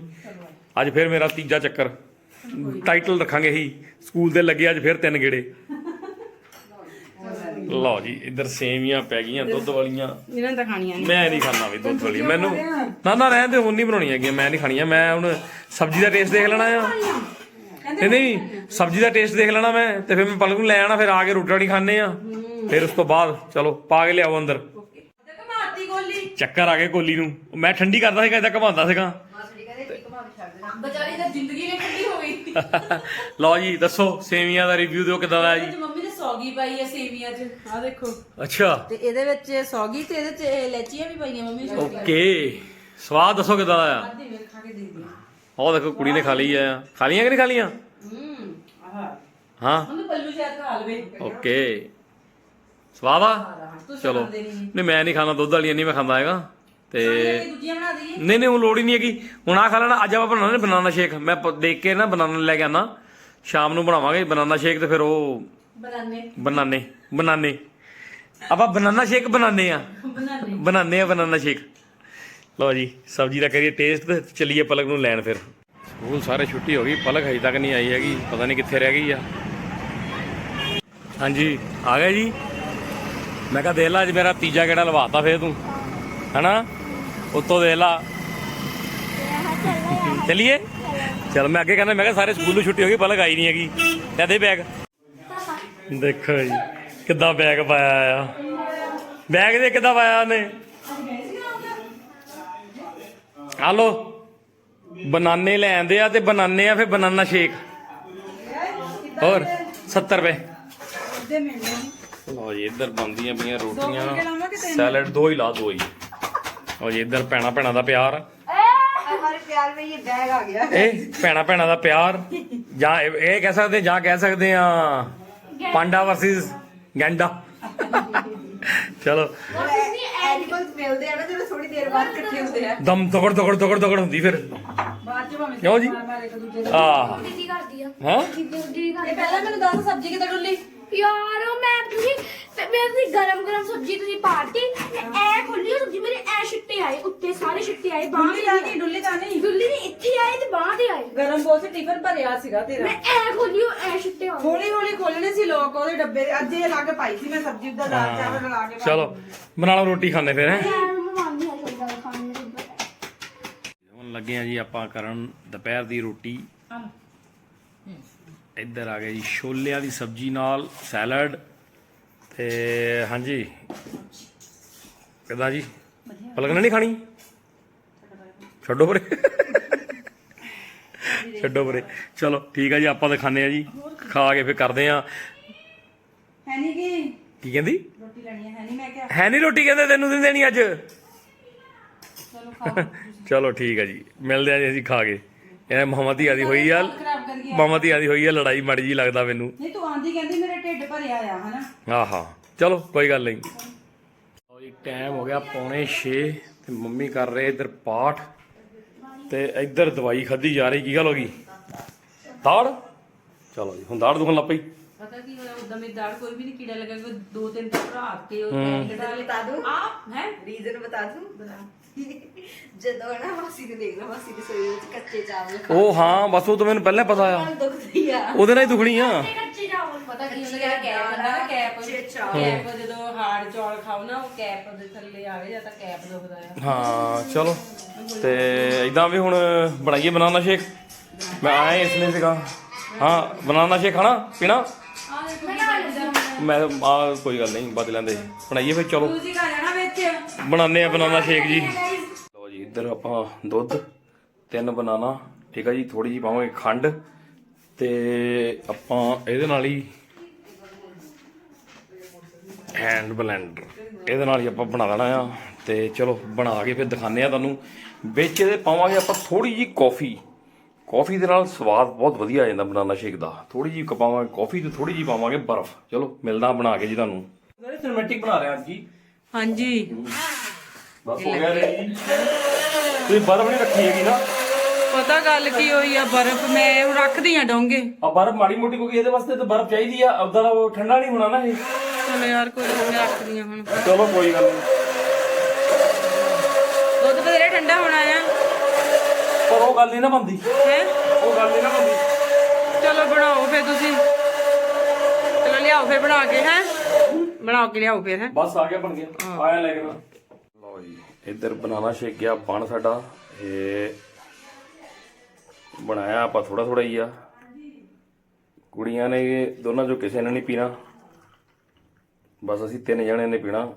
ਅੱਜ ਫਿਰ ਮੇਰਾ ਤੀਜਾ ਚੱਕਰ। ਟਾਈਟਲ ਰੱਖਾਂਗੇ ਹੀ ਸਕੂਲ ਦੇ ਲੱਗੇ ਅੱਜ ਫਿਰ ਤਿੰਨ ਗੇੜੇ। ਲਓ ਜੀ ਇੱਧਰ ਸੇਵੀਆਂ ਪੈ ਗਈਆਂ ਦੁੱਧ ਵਾਲੀਆਂ। ਇਹਨਾਂ ਤਾਂ ਖਾਣੀਆਂ ਨਹੀਂ ਮੈਂ ਨਹੀਂ ਖਾਣਾ ਵੀ ਦੁੱਧ ਵਾਲੀ। ਮੈਨੂੰ ਨਾ ਨਾ ਰਹਿਣ ਦੇ ਹੁਣ ਨਹੀਂ ਬਣਾਉਣੀ ਹੈਗੀ ਮੈਂ ਨਹੀਂ ਖਾਣੀਆਂ। ਮੈਂ ਹੁਣ ਸਬਜੀ ਦਾ ਟੇਸਟ ਦੇਖ ਲੈਣਾ ਆ। ਨਹੀਂ ਨਹੀਂ ਸਬਜੀ ਦਾ ਟੇਸਟ ਦੇਖ ਲੈਣਾ ਮੈਂ ਤੇ ਫਿਰ ਮੈਂ ਪਲਕ ਨੂੰ ਲੈ ਆਣਾ ਫਿਰ ਆ ਕੇ ਰੋਟੀ ਰਾਟੀ ਖਾਣੇ ਆ। ਫਿਰ ਉਸ ਤੋਂ ਬਾਅਦ ਚਲੋ ਪਾ ਕੇ ਲਿਆਓ ਅੰਦਰ। ਚੱਕਰ ਆ ਗਏ ਕੋਲੀ ਨੂੰ। ਮੈਂ ਠੰਡੀ ਕਰਦਾ ਸੀਗਾ ਇਦਾਂ ਘਮਾਉਂਦਾ ਸੀਗਾ। ਬਚਾਰੀ ਤਾਂ ਜ਼ਿੰਦਗੀ ਨੇ ਠੰਡੀ ਹੋ ਗਈ। ਲਓ ਜੀ ਦੱਸੋ ਸੇਵੀਆਂ ਦਾ ਰਿਵਿਊ ਦਿਓ ਕਿਦਾਂ ਦਾ ਜੀ? ਮੰਮੀ ਨੇ ਸੌਗੀ ਪਾਈ ਹੈ ਸੇਵੀਆਂ 'ਚ। ਆ ਦੇਖੋ। ਅੱਛਾ। ਤੇ ਇਹਦੇ ਵਿੱਚ ਸੌਗੀ ਤੇ ਇਹਦੇ 'ਚ ਇਲਾਚੀਆਂ ਵੀ ਪਾਈਆਂ ਮੰਮੀ ਨੇ। ਓਕੇ। ਸਵਾਦ ਦੱਸੋ ਕਿਦਾਂ ਦਾ ਆ ਆਦੀ ਵੇਖ ਖਾ ਕੇ ਦੇ ਦੇ ਉਹ ਦੇਖੋ ਕੁੜੀ ਨੇ ਖਾ ਲਈ ਆ। ਖਾ ਕਿ ਨਹੀਂ ਖਾ ਹੂੰ ਆਹ। ਹਾਂ। ਉਹਨੂੰ ਪੱਲੂ ਸ਼ਾਇਦ ਖਾ ਲਵੇ। ਓਕੇ। ਸਵਾਦ ਆ? ਚਲੋ। ਨਹੀਂ। ਮੈਂ ਨਹੀਂ ਖਾਣਾ ਦੁੱਧ ਵਾਲੀਆਂ ਨਹੀਂ ਮੈਂ ਖਾਂਦਾ ਹੈਗਾ। ਤੇ ਇਹ ਦੂਜੀਆਂ ਬਣਾ ਦਈਏ। ਨਹੀਂ ਨਹੀਂ ਉਹ ਲੋੜ ਹੀ ਨਹੀਂ ਹੈਗੀ। ਹੁਣ ਆ ਖਾ ਲੈਣਾ ਅੱਜ ਆਪਾਂ ਬਣਾਉਣਾ ਨੇ ਬਨਾਨਾ ਸ਼ੇਕ। ਮੈਂ ਪ- ਦੇਖ ਕੇ ਨਾ ਬਨਾਨਾ ਲੈ ਕੇ ਆਣਾ ਸ਼ਾਮ ਨੂੰ ਬਣਾਵਾਂਗੇ ਬਨਾਨਾ ਸ਼ੇਕ ਤੇ ਫਿਰ ਉਹ ਬਣਾਨੇ। ਬਨਾਨੇ ਬਨਾਨੇ। ਆਪਾਂ ਬਨਾਨਾ ਸ਼ੇਕ ਬਣਾਉਂਦੇ ਆ। ਬਣਾਨੇ ਬਣਾਉਂਦੇ ਆ ਬਨਾਨਾ ਸ਼ੇਕ। ਲਓ ਜੀ ਸਬਜ਼ੀ ਦਾ ਕਰੀਏ ਟੇਸਟ ਤੇ ਚੱਲੀਏ ਪਲਕ ਨੂੰ ਲੈਣ ਫਿਰ। ਸਕੂਲ ਸਾਰੇ ਛੁੱਟੀ ਹੋ ਗਈ ਪਲਕ ਹਜੇ ਤੱਕ ਨਹੀਂ ਆਈ ਹੈਗੀ ਪਤਾ ਨਹੀਂ ਕਿੱਥੇ ਰਹਿ ਗਈ ਆ। ਹਾਂਜੀ ਆ ਗਏ ਜੀ। ਮੈਂ ਕਿਹਾ ਦੇਖ ਲਾ ਅੱਜ ਮੇਰਾ ਤੀਜਾ ਗੇੜਾ ਲਵਾਤਾ ਫੇਰ ਤੂੰ। ਹਨਾ? ਉੱਤੋਂ ਦੇਖ ਲਾ। ਚਲਿਏ? ਚਲ ਮੈਂ ਅੱਗੇ ਕਹਿੰਦਾ ਮੈਂ ਕਿਹਾ ਸਾਰੇ ਸਕੂਲੋਂ ਛੁੱਟੀ ਹੋ ਗਈ ਪਲਕ ਆਈ ਨਹੀਂ ਹੈਗੀ। ਲੈ ਦੇ ਬੈਗ ਦੇਖੋ ਜੀ ਕਿੱਦਾਂ ਬੈਗ ਪਾਇਆ ਆ। ਬੈਗ ਦੇ ਕਿੱਦਾਂ ਪਾਇਆ ਉਹਨੇ? ਹਲੋ ਬਨਾਨੇ ਲੈ ਆਂਦੇ ਆ ਤੇ ਬਨਾਨੇ ਆ ਫਿਰ ਬਨਾਨਾ ਸ਼ੇਕ। ਹੋਰ 70 ਰੁਪਏ। ਲਓ ਜੀ ਇੱਧਰ ਬਣਦੀਆਂ ਪਈਆਂ ਰੋਟੀਆਂ? ਸੈਲਡ ਦੋ ਹੀ ਲਾ ਦੋ ਹੀ ਲਓ ਜੀ ਇੱਧਰ ਭੈਣਾ ਭੈਣਾ ਦਾ ਪਿਆਰ हमारे प्यार में ये बैग आ गया ਇਹ ਭੈਣਾ ਭੈਣਾ ਦਾ ਪਿਆਰ ਜਾਂ ਇਹ ਇਹ ਕਹਿ ਸਕਦੇ ਜਾਂ ਕਹਿ ਸਕਦੇ ਆ ਪਾਂਡਾ ਵਰਸਸ ਗੈਂਡਾ ਚਲੋ एनिमल्स मिलते हैं ना जो थोड़ी देर बाद इकट्ठे होते हैं ਦਮ ਦਗੜ ਦਗੜ ਦਗੜ ਦਗੜ ਹੁੰਦੀ ਫਿਰ बाद ਚ ਭਾਵੇਂ ਕਿਉਂ ਜੀ? ਮਾਰ ਮਾਰ ਇੱਕ ਦੂਜੇ ਨੂੰ ਆ ਦੀਦੀ ਕਰਦੀ ਆ ਹਾਂ ਦੀਦੀ ਇਹ ਕਰਦੀ ਪਹਿਲਾਂ ਮੈਨੂੰ ਦੱਸ ਸਬਜ਼ੀ ਕਿੱਦਾਂ ਡੁੱਲੀ ਯਾਰ ਉਹ ਮੈਂ ਤੁਸੀਂ ਮੈਂ ਤੁਸੀਂ ਗਰਮ ਗਰਮ ਸਬਜ਼ੀ ਤੁਸੀਂ ਪਾਤੀ ਮੈਂ ਐ ਖੋਲੀ ਆਏ ਬਾਹਾਂ ਡੁੱਲੀ ਤਾਂ ਨਹੀਂ ਡੁੱਲੀ ਤਾਂ ਨਹੀਂ। ਦੁੱਲੀ ਨੇ ਇੱਥੇ ਆਏ ਤੇ ਬਾਹਾਂ ਤੇ ਆਏ। ਗਰਮ ਬੋਲ ਸੇ ਟਿਫਨ ਭਰਿਆ ਸੀਗਾ ਤੇਰਾ। ਮੈਂ ਐ ਖੋਲੀ ਉਹ ਐ ਛਿੱਟੇ ਆਏ ਹੌਲੀ ਹੌਲੀ ਖੋਲਣੇ ਸੀ ਲੋਕ ਉਹਦੇ ਡੱਬੇ ਦੇ ਅੱਜ ਇਹ ਲਾ ਕੇ ਪਾਈ ਸੀ ਮੈਂ ਸਬਜ਼ੀ ਦਾ ਦਾਲ ਚਾਵਲ ਲਾ ਕੇ ਪਾਈ। ਚਲੋ ਬਣਾ ਲਓ ਰੋਟੀ ਖਾਂਦੇ ਫਿਰ ਹੈਂ? ਖਾਣ ਨੂੰ ਹੁਣ ਲੱਗੇ ਆ ਜੀ ਆਪਾਂ ਕਰਨ ਦੁਪਹਿਰ ਦੀ ਰੋਟੀ। ਇੱਧਰ ਆ ਗਏ ਜੀ ਛੋਲਿਆਂ ਦੀ ਸਬਜ਼ੀ ਨਾਲ ਸੈਲਡ ਤੇ ਹਾਂਜੀ। ਕਿੱਦਾਂ ਜੀ? ਪਲਕ ਨੇ ਨਹੀਂ ਖਾਣੀ? ਛੱਡੋ ਪਰੇ। ਛੱਡੋ ਪਰੇ। ਚਲੋ ਠੀਕ ਆ ਜੀ ਆਪਾਂ ਤਾਂ ਖਾਂਦੇ ਆ ਜੀ। ਖਾ ਕੇ ਫਿਰ ਕਰਦੇ ਆ। ਹੈ ਨਹੀਂ ਕੀ? ਕੀ ਕਹਿੰਦੀ? ਰੋਟੀ ਲੈਣੀ ਹੈ ਹੈ ਨਹੀਂ ਮੈਂ ਕਿਹਾ। ਹੈ ਨਹੀਂ ਰੋਟੀ ਕਹਿੰਦੇ ਤੈਨੂੰ ਨਹੀਂ ਦੇਣੀ ਅੱਜ? ਚਲੋ ਖਾਓ ਚਲੋ ਠੀਕ ਆ ਜੀ। ਮਿਲਦੇ ਆ ਜੀ ਅਸੀਂ ਖਾ ਕੇ। ਇਹ ਮੁਹੰਮਦੀ ਆਦੀ ਹੋਈ ਆ। ਮੁਹੰਮਦੀ ਆਦੀ ਹੋਈ ਆ ਲੜਾਈ ਮਾੜੀ ਜੀ ਲੱਗਦਾ ਮੈਨੂੰ। ਨਹੀਂ ਤੂੰ ਆਂਦੀ ਕਹਿੰਦੀ ਮੇਰਾ ਢਿੱਡ ਭਰਿਆ ਆ ਹਨਾ? ਆਹਾ। ਚਲੋ ਕੋਈ ਗੱਲ ਨਹੀਂ। ਲਓ ਜੀ ਟਾਈਮ ਹੋ ਗਿਆ ਪੌਣੇ 6 ਤੇ ਮੰਮੀ ਕਰ ਰਹੇ ਇੱਧਰ ਪਾਠ। ਤੇ ਇੱਧਰ ਦਵਾਈ ਖਾਧੀ ਜਾ ਰਹੀ ਕੀ ਗੱਲ ਹੋ ਗਈ? ਦਾੜ? ਚਲੋ ਜੀ ਹੁਣ ਦਾੜ ਦੁਖਣ ਲੱਗ ਪਈ। ਪਤਾ ਕੀ ਹੋਇਆ ਉਦਾਂ ਮੇਰੀ ਦਾੜ ਕੋਈ ਵੀ ਨਹੀਂ ਕੀੜਾ ਲੱਗਾ ਕੋਈ ਦੋ ਤਿੰਨ ਤਾਂ ਭਰਾ ਕੇ ਉਹ ਕੈਂਡੀਡਾ ਬਤਾ ਦੂੰ? ਆ ਹੈ? ਰੀਜ਼ਨ ਬਤਾ ਦੂੰ? ਜਦੋਂ ਨਾ ਮਾਸੀ ਨੇ ਦੇਖ ਲਾ ਮਾਸੀ ਦੀ ਸੋਈ ਵਿੱਚ ਕੱਚੇ ਚਾਵਲ ਉਹ ਹਾਂ ਬਸ ਉਹ ਤਾਂ ਮੈਨੂੰ ਪਹਿਲਾਂ ਪਤਾ ਆ। ਦੁਖਦੀ ਆ। ਉਹਦੇ ਨਾਲ ਹੀ ਦੁਖਣੀ ਆ। ਕੱਚੇ ਚਾਵਲ ਪਤਾ ਕੀ ਹੁੰਦਾ ਕੈਪ ਹੁੰਦਾ ਨਾ ਕੈਪ। ਕੈਪ ਜਦੋਂ ਹਾਰਡ ਚੌਲ ਖਾਓ ਨਾ ਉਹ ਕੈਪ ਦੇ ਥੱਲੇ ਆਵੇ ਜਾਂ ਤਾਂ ਕੈਪ ਦੁਖਦਾ ਆ। ਹਾਂ ਚਲੋ। ਤੇ ਇਦਾਂ ਵੀ ਹੁਣ ਬਣਾਈਏ ਬਨਾਨਾ ਸ਼ੇਕ। ਮੈਂ ਆਇਆ ਇਸ ਲਈ ਸੀਗਾ। ਹਾਂ, ਬਨਾਨਾ ਸ਼ੇਕ ਖਾਣਾ, ਪੀਣਾ? ਮੈਂ ਆ ਕੋਈ ਗੱਲ ਨਹੀਂ ਬਦਲ ਲੈਂਦੇ। ਬਣਾਈਏ ਫਿਰ, ਚਲੋ। ਤੁਸੀਂ ਖਾ ਜਾਣਾ ਵਿੱਚ ਬਣਾਉਂਦੇ ਆ ਬਨਾਨਾ ਸ਼ੇਕ ਜੀ। ਲਓ ਜੀ, ਇੱਧਰ ਆਪਾਂ ਦੁੱਧ, ਤਿੰਨ ਬਨਾਨਾ, ਠੀਕ ਆ ਜੀ ਥੋੜੀ ਜੀ ਪਾਵਾਂਗੇ ਖੰਡ ਤੇ ਆਪਾਂ ਇਹਦੇ ਨਾਲ ਹੀ ਹੈਂਡ ਬਲੈਂਡਰ ਇਹਦੇ ਨਾਲ ਹੀ ਆਪਾਂ ਬਣਾ ਲੈਣਾ ਆ ਤੇ ਚਲੋ, ਬਣਾ ਕੇ ਫਿਰ ਦਿਖਾਉਂਦੇ ਆ ਤੁਹਾਨੂੰ। ਵਿੱਚ ਇਹਦੇ ਪਾਵਾਂਗੇ ਆਪਾਂ ਥੋੜੀ ਜੀ ਕੌਫੀ। ਕੌਫੀ ਦੇ ਨਾਲ ਸਵਾਦ ਬਹੁਤ ਵਧੀਆ ਆ ਜਾਂਦਾ ਬਨਾਨਾ ਸ਼ੇਕ ਦਾ। ਥੋੜੀ ਜੀ ਪਾਵਾਂਗੇ ਕੌਫੀ ਤੇ ਥੋੜੀ ਜੀ ਪਾਵਾਂਗੇ ਬਰਫ਼। ਚਲੋ ਮਿਲਦਾ ਬਣਾ ਕੇ ਜੀ ਤੁਹਾਨੂੰ। ਸਿਨੇਮੈਟਿਕ ਬਣਾ ਰਿਹਾ ਅੱਜ ਜੀ। ਹਾਂਜੀ। ਬਸ ਹੋ ਗਿਆ ਰੈਡੀ ਤੁਸੀਂ ਬਰਫ਼ ਨਹੀਂ ਰੱਖੀ ਹੈਗੀ ਨਾ? ਪਤਾ ਗੱਲ ਕੀ ਹੋਈ ਆ ਬਰਫ਼ ਮੈਂ ਹੁਣ ਰੱਖਦੀ ਆ ਡੋਂਗੇ। ਆ ਬਰਫ਼ ਮਾੜੀ ਮੋਟੀ ਕਿਉਂਕਿ ਇਹਦੇ ਵਾਸਤੇ ਤਾਂ ਬਰਫ਼ ਚਾਹੀਦੀ ਆ। ਉਦਾਂ ਉਹ ਠੰਡਾ ਨਹੀਂ ਹੋਣਾ ਨਾ ਇਹ। ਚਲੋ ਯਾਰ ਕੋਈ ਨੀ, ਮੈਂ ਰੱਖਦੀ ਆ ਹੁਣ। ਚਲੋ ਕੋਈ ਗੱਲ ਨਹੀਂ ਠੰਡਾ ਹੋਣਾ ਆ। ਪਰ ਉਹ ਗੱਲ ਨਹੀਂ ਨਾ ਬੰਦੀ ਹੈ? ਉਹ ਗੱਲ ਨਹੀਂ ਨਾ ਬੰਦੀ ਚਲੋ ਬਣਾਓ ਫਿਰ ਤੁਸੀਂ। ਚਲੋ ਲਿਆਓ ਫਿਰ ਬਣਾ ਕੇ ਹੈ? ਬਣਾਓ ਕੇ ਲਿਆਓ ਫਿਰ ਹੈ? ਬਸ ਆ ਗਿਆ ਬਣ ਗਿਆ। ਆਇਆ ਲੈ ਕੇ ਨਾ ਲਓ ਜੀ ਇੱਧਰ ਬਨਾਨਾ ਸ਼ੇਕ ਗਿਆ ਬਣ ਸਾਡਾ। ਇਹ ਬਣਾਇਆ ਆਪਾਂ ਥੋੜਾ ਥੋੜਾ ਹੀ ਆ। ਕੁੜੀਆਂ ਨੇ ਦੋਨਾਂ ਚੋਂ ਕਿਸੇ ਨੇ ਨਹੀਂ ਪੀਣਾ। ਬਸ ਅਸੀਂ ਤਿੰਨ ਜਣਿਆਂ ਨੇ ਪੀਣਾ।